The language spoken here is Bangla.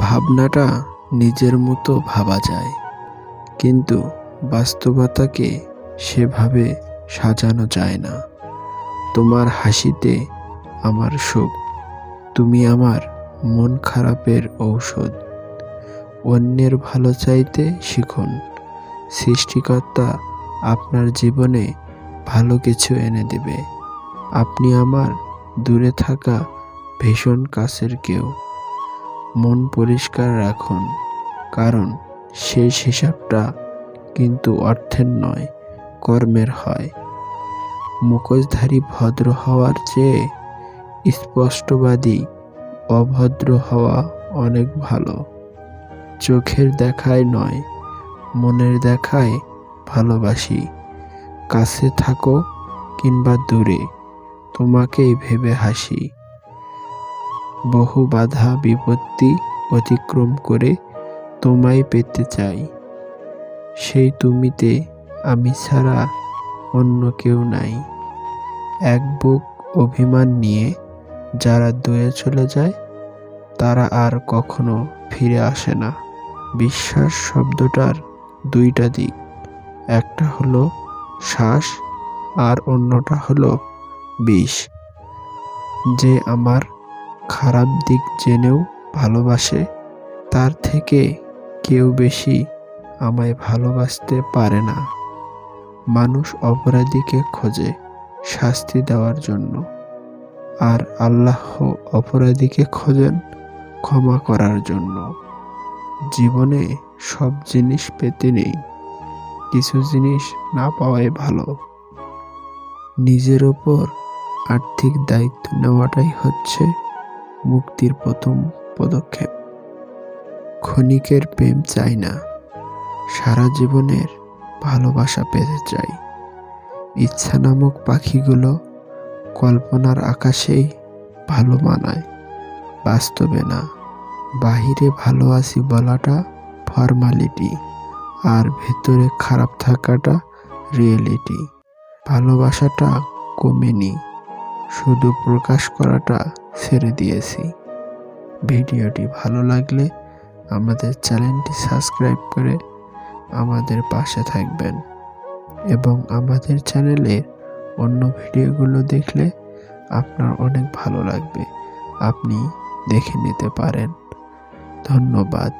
ভাবনাটা নিজের মতো ভাবা যায়। কিন্তু বাস্তবতাকে সেভাবে সাজানো যায় না। তোমার হাসিতে আমার সুখ তুমি আমার মন খারাপের ঔষধ। অন্যের ভালো চাইতে শিখুন, সৃষ্টিকর্তা আপনার জীবনে ভালো কিছু এনে দেবে। আপনি আমার দূরে থাকা ভীষণ কাছের কেউ। মন পরিষ্কার রাখুন, কারণ শেষ হিসাবটা কিন্তু অর্থের নয়, কর্মের হয়। মুখোশধারী ভদ্র হওয়ার চেয়ে স্পষ্টবাদী অভদ্র হওয়া অনেক ভালো। চোখের দেখায় নয়, মনের দেখায় ভালোবাসি। কাছে থাকো কিংবা দূরে, তোমাকেই ভেবে হাসি। বহু বাধা বিপত্তি অতিক্রম করে তোমায় পেতে চাই। সেই তুমিতে আমি ছাড়া অন্য কেউ নাই। এক বুক অভিমান নিয়ে যারা দূরে চলে যায়, তারা আর কখনো ফিরে আসে না। বিশ্বাস শব্দটার দুইটা দিক। একটা হলো শ্বাস আর অন্যটা হলো বিষ। যে আমার খারাপ দিক জেনেও ভালোবাসে, তার থেকে কেউ বেশি আমায় ভালোবাসতে পারে না। মানুষ অপরাধীকে খোঁজে শাস্তি দেওয়ার জন্য। আর আল্লাহ অপরাধীকে খোঁজেন ক্ষমা করার জন্য। জীবনে সব জিনিস পেতে নেই, কিছু জিনিস না পাওয়াই ভালো। নিজের ওপর আর্থিক দায়িত্ব নেওয়াটাই হচ্ছে মুক্তির প্রথম পদক্ষেপ। ক্ষণিকের প্রেম চাই না, সারা জীবনের ভালোবাসা পেতে চাই। ইচ্ছা নামক পাখিগুলো কল্পনার আকাশেই ভালো মানায়, বাস্তবে না। বাহিরে ভালো আছি বলাটা ফর্মালিটি, আর ভেতরে খারাপ থাকাটা রিয়েলিটি। ভালোবাসাটা কমেনি শুধু প্রকাশ করাটা ছেড়ে দিয়েছি। ভিডিওটি ভালো লাগলে আমাদের চ্যানেলটি সাবস্ক্রাইব করে আমাদের পাশে থাকবেন এবং আমাদের চ্যানেলের অন্য ভিডিওগুলো দেখলে আপনার অনেক ভালো লাগবে। আপনি দেখে নিতে পারেন। ধন্যবাদ।